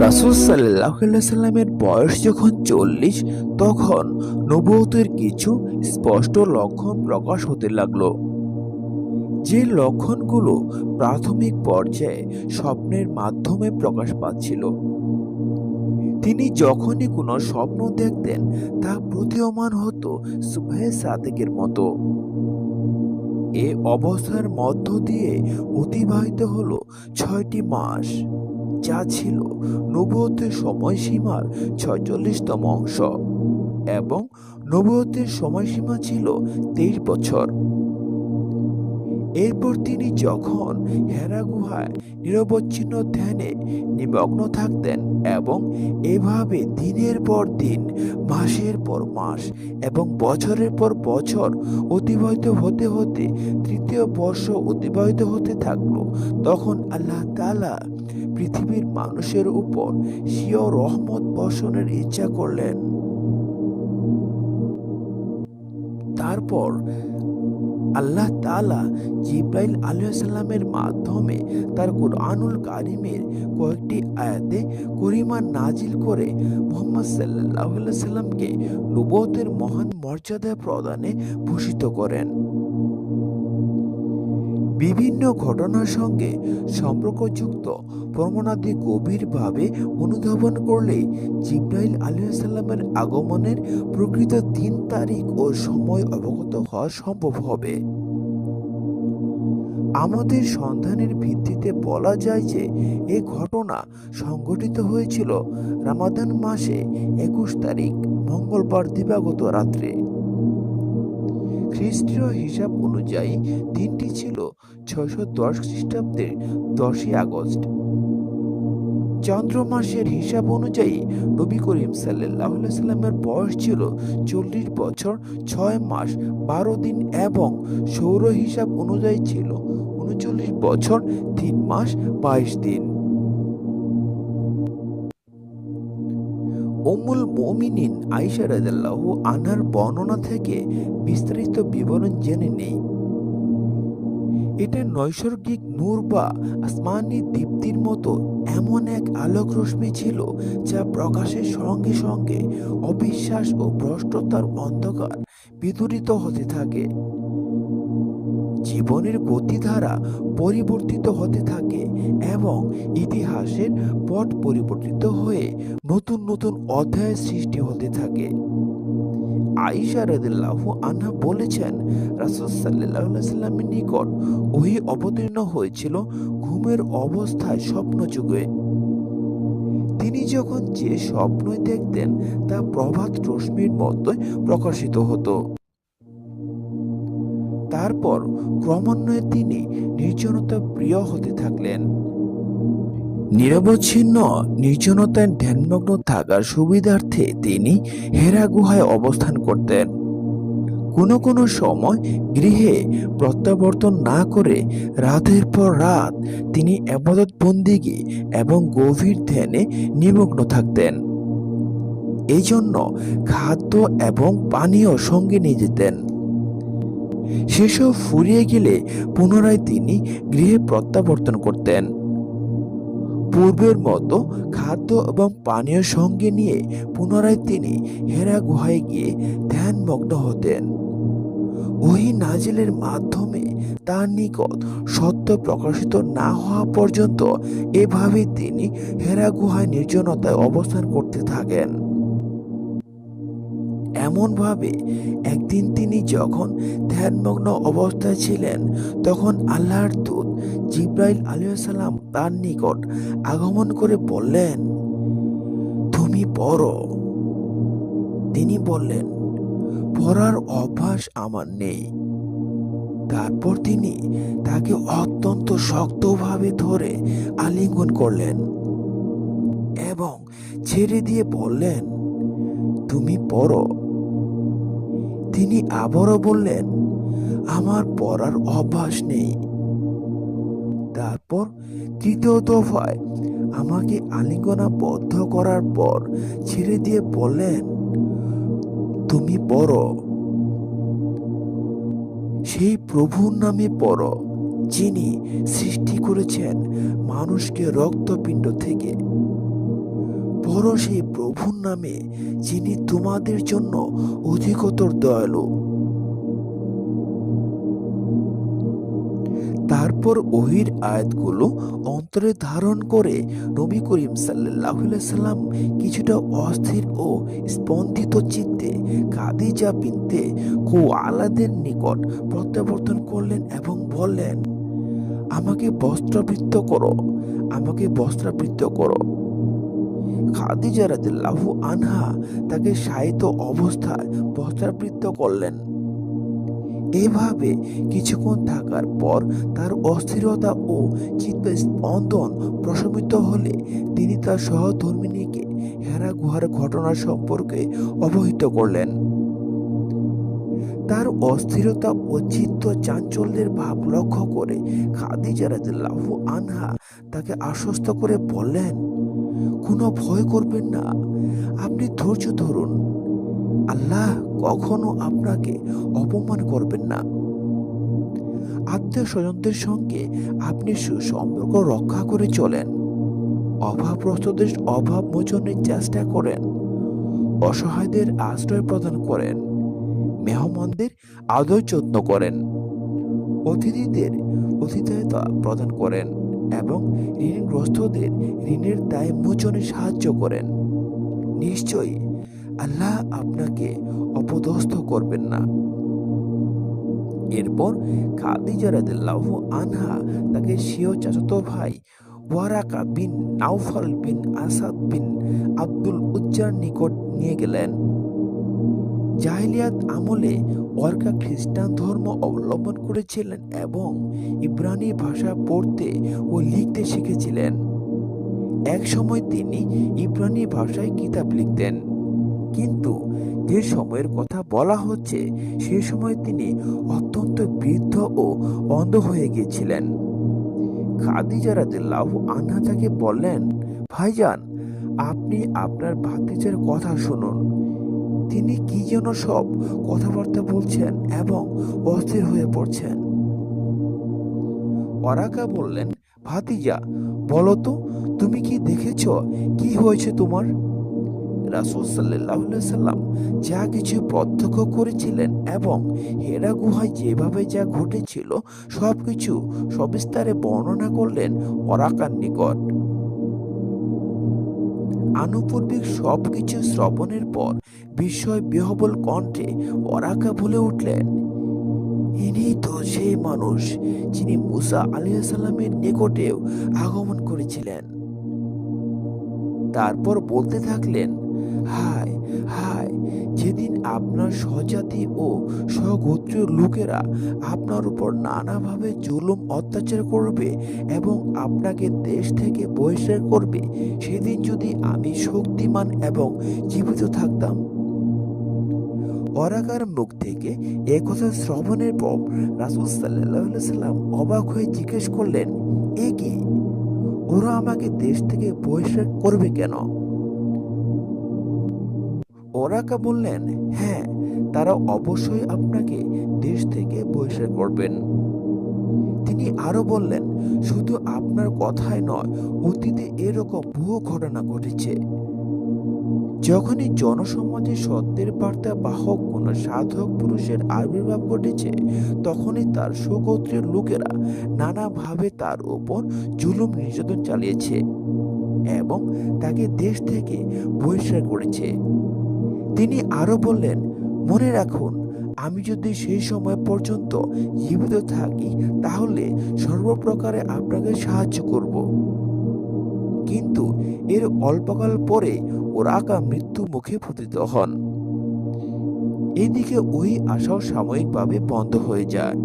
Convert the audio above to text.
রাসুল সাল্লামের বয়স যখন চল্লিশ, তখন নবুয়তের কিছু স্পষ্ট লক্ষণ প্রকাশ হতে লাগল। যে লক্ষণগুলো প্রাথমিক পর্যায়ে স্বপ্নের মাধ্যমে প্রকাশ পাচ্ছিল। তিনি যখনই কোনো স্বপ্ন দেখতেন, তা প্রতীয়মান হতো সুবহে সাদেকের মতো। এ অবস্থার মধ্য দিয়ে অতিবাহিত হলো ছয়টি মাস, যা ছিল নবুয়তের সময়সীমার ছয়চল্লিশতম অংশ এবং নবুয়তের সময়সীমা ছিল তেইশ বছর। এরপর তিনি যখন হেরা গুহায় নিরবচ্ছিন্ন ধ্যানে নিমগ্ন থাকতেন এবং এভাবে দিনের পর দিন, মাসের পর মাস এবং বছরের পর বছর অতিবাহিত হতে হতে, তৃতীয় বর্ষ অতিবাহিত হতে থাকল। তখন আল্লাহ তালা পৃথিবীর মানুষের উপর স্বীয় রহমত বর্ষণের ইচ্ছা করলেন। তারপর আল্লাহ তালা জিব্রাইল আলহামের মাধ্যমে তার কুরআনুল কারিমের কয়েকটি আয়াতে করিমা নাজিল করে মোহাম্মদ সাল্লাহ সাল্লামকে নবতের মহান মর্যাদা প্রদানে ভূষিত করেন। বিভিন্ন ঘটনার সঙ্গে সম্পর্কযুক্ত প্রমাণাদি গভীরভাবে অনুধাবন করলে জিব্রাইল আলাইসাল্লামের আগমনের প্রকৃত দিন, তারিখ ও সময় অবগত হওয়া সম্ভব হবে। আমাদের সন্ধানের ভিত্তিতে বলা যায় যে এ ঘটনা সংঘটিত হয়েছিল রামাদান মাসে একুশ তারিখ, মঙ্গলবার দিবাগত রাত্রে। খ্রিস্টীয় হিসাব অনুযায়ী দিনটি ছিল ছয়শো দশ খ্রিস্টাব্দের দশই আগস্ট। চন্দ্র মাসের হিসাব অনুযায়ী নবী করিম সাল্লাহ সাল্লামের বয়স ছিল চল্লিশ বছর ছয় মাস বারো দিন এবং সৌর হিসাব অনুযায়ী ছিল উনচল্লিশ বছর তিন মাস বাইশ দিন। উম্মুল মুমিনিন আয়েশা রাদিয়াল্লাহু আনহার বর্ণনা থেকে বিস্তারিত বিবরণ জেনে নেই। এটা নৈসর্গিক নূর বা আসমানি দীপ্তির মতো এমন এক আলোক রশ্মি ছিল যা প্রকাশের সঙ্গে সঙ্গে অবিশ্বাস ও ভ্রষ্টতার অন্ধকার বিদূরিত হতে থাকে। জীবনের গতিধারা পরিবর্তিত হতে থাকে এবং ইতিহাসের পট পরিবর্তিত হয়ে নতুন নতুন অধ্যায়ের সৃষ্টি হতে থাকে। আইসা রাদিল্লাহু আনহা বলেছেন, রাসূল সাল্লামের নিকট ওহি অবতীর্ণ হয়েছিল ঘুমের অবস্থায় স্বপ্ন যুগে। তিনি যখন যে স্বপ্নই দেখতেন, তা প্রভাত রশ্মির মতোই প্রকাশিত হতো। তারপর ক্রমান্বয়ে তিনি নির্জনতা প্রিয় হতে থাকলেন। নিরবচ্ছিন্ন নির্জনতায় ধ্যানমগ্ন থাকার সুবিধার্থে তিনি হেরা গুহায় অবস্থান করতেন। কোনো কোনো সময় গৃহে প্রত্যাবর্তন না করে রাতের পর রাত তিনি আবাদত বন্দিগি এবং গভীর ধ্যানে নিমগ্ন থাকতেন। এই জন্য খাদ্য এবং পানীয় সঙ্গে নিয়ে যেতেন। সেসব ফুরিয়ে গেলে পুনরায় তিনি গৃহে প্রত্যাবর্তন করতেন। পূর্বের মতো খাদ্য এবং পানীয় সঙ্গে নিয়ে পুনরায় তিনি হেরা গুহায় গিয়ে ধ্যানমগ্ন হতেন। ওই নাজিলের মাধ্যমে তার নিকট সত্য প্রকাশিত না হওয়া পর্যন্ত এভাবে তিনি হেরা গুহায় নির্জনতায় অবস্থান করতে থাকেন। এমনভাবে একদিন তিনি যখন ধ্যানমগ্ন অবস্থায় ছিলেন, তখন আল্লাহর দূত জিব্রাইল আলিয়াল্লাম তার নিকট আগমন করে বললেন, তুমি পড়ো। তিনি বললেন, পড়ার অভ্যাস আমার নেই। তারপর তিনি তাকে অত্যন্ত শক্তভাবে ধরে আলিঙ্গন করলেন এবং ছেড়ে দিয়ে বললেন, তুমি পড়ো। তিনি আবারও বললেন, আমার পড়ার অভ্যাস নেই। তারপর তৃতীয় দফায় আমাকে আলিঙ্গনা বদ্ধ করার পর ছেড়ে দিয়ে বললেন, তুমি পড়ো। সেই প্রভুর নামে পড়ো, যিনি সৃষ্টি করেছেন মানুষকে রক্তপিণ্ড থেকে। বড় সেই প্রভুর নামে, যিনি তোমাদের জন্য অধিকতর দয়ালু। তারপর ওহির আয়াতগুলো অন্তরে ধারণ করে নবী করিম সাল্লাহ সাল্লাম কিছুটা অস্থির ও স্পন্দিত চিত্তে খাদিজা বিনতে কো আলাদের নিকট প্রত্যাবর্তন করলেন এবং বললেন, আমাকে বস্ত্রাবৃত্ত করো, আমাকে বস্ত্রাবৃত্ত করো। খাদিজা রাদিল্লাহু আনহা তাকে সাহিত্য অবস্থায় বস্ত্রাবৃত্ত করলেন। এভাবে কিছুক্ষণ থাকার পর তার অস্থিরতা ও চিত্ত স্পন্দন প্রশমিত হলে তিনি তার সহধর্মিনীকে হেরা গুহার ঘটনা সম্পর্কে অবহিত করলেন। তার অস্থিরতা ও চিত্ত চাঞ্চল্যের ভাব লক্ষ্য করে খাদিজা রাদিয়াল্লাহু আনহা তাকে আশ্বস্ত করে বললেন কোনো ভয় করবেন না। আপনি ধৈর্য ধরুন। আল্লাহ কখনো আপনাকে অপমান করবেন না। আত্মীয় স্বজনদের সঙ্গে আপনি সুসম্পর্ক রক্ষা করে চলেন। অভাবগ্রস্তদের অভাব মোচনের চেষ্টা করেন। অসহায়দের আশ্রয় প্রদান করেন। মেহমানদের আদর যত্ন করেন। অতিথিদের অতিথিয়তা প্রদান করেন। এবং ঋণগ্রস্তদের ঋণের দায় মোচনে সাহায্য করেন। নিশ্চয়ই আল্লাহ আপনাকে অপদস্থ করবেন না। এরপর খাদিজা রাদিয়াল্লাহু আনহা তাকে স্বীয় চাচাতো ভাই Waraqa bin Naufal bin Asad bin Abdul উজ্জার নিকট নিয়ে গেলেন। জাহিলিয়াত আমলে ওয়ারকা খ্রিস্টান ধর্ম অবলম্বন করেছিলেন এবং ইব্রানি ভাষা পড়তে ও লিখতে শিখেছিলেন। এক সময় তিনি ইব্রানি ভাষায় কিতাব লিখতেন। কিন্তু যে সময়ের কথা বলা হচ্ছে, সে সময় তিনি অত্যন্ত বৃদ্ধ ও অন্ধ হয়ে গিয়েছিলেন। খাদিজা রাদিয়াল্লাহু আনহা তাকে বললেন, ভাইজান, আপনি আপনার ভাতিজার কথা শুনুন। তিনি কি যেন সব কথাবার্তা বলছেন এবং অস্থির হয়ে পড়ছেন। অরাকা বললেন, ভাতিজা, বলো তো, তুমি কি দেখেছ? কি হয়েছে তোমার? রাসুল সাল্লাহ সাল্লাম যা কিছু প্রত্যক্ষ করেছিলেন এবং হেরা গুহায় যেভাবে যা ঘটেছিল, সবকিছু সবিস্তারে বর্ণনা করলেন ওরাকার নিকট। আনুপূর্বিক সবকিছু শ্রবণের পর বিস্ময় বিহবল কণ্ঠে ওরাকা বলে উঠলেন ইনি তো সেই মানুষ যিনি মুসা আলিয়া সাল্লামের নিকটেও আগমন করেছিলেন। তারপর বলতে থাকলেন, হায় হায়, যেদিন আপনার স্বজাতি ও স্বগোত্রীয় লোকেরা আপনার উপর নানাভাবে জুলুম অত্যাচার করবে এবং আপনাকে দেশ থেকে বহিষ্কার করবে, সেদিন যদি আমি শক্তিমান এবং জীবিত থাকতাম অরাকার মুখ থেকে এ কথা শ্রবণের পর রাসুল সাল্লাম অবাক হয়ে জিজ্ঞেস করলেন, এ কি? ওরা আমাকে দেশ থেকে বহিষ্কার করবে কেন? ওরাকা বললেন হ্যাঁ তারা অবশ্যই আপনাকে দেশ থেকে বহিষ্কার করবেন। তিনি আরও বললেন, শুধু আপনার কথাই নয়, অতীতে এরকম বহু ঘটনা ঘটেছে। যখনই জনসমাজে সত্যের বার্তা বাহক কোনো সাধক পুরুষের আবির্ভাব ঘটেছে, তখনই তার সুগোত্রের লোকেরা নানাভাবে তার উপর জুলুম নির্যাতন চালিয়েছে এবং তাকে দেশ থেকে বহিষ্কার করেছে। তিনি আরও বললেন, মনে রাখুন, আমি যদি সেই সময় পর্যন্ত জীবিত থাকি, তাহলে সর্বপ্রকারে আপনাকে সাহায্য করব। কিন্তু এর অল্পকাল পরে ওরাকা মৃত্যু মুখে পতিত হন। এদিকে ওই আশাও সাময়িকভাবে বন্ধ হয়ে যায়।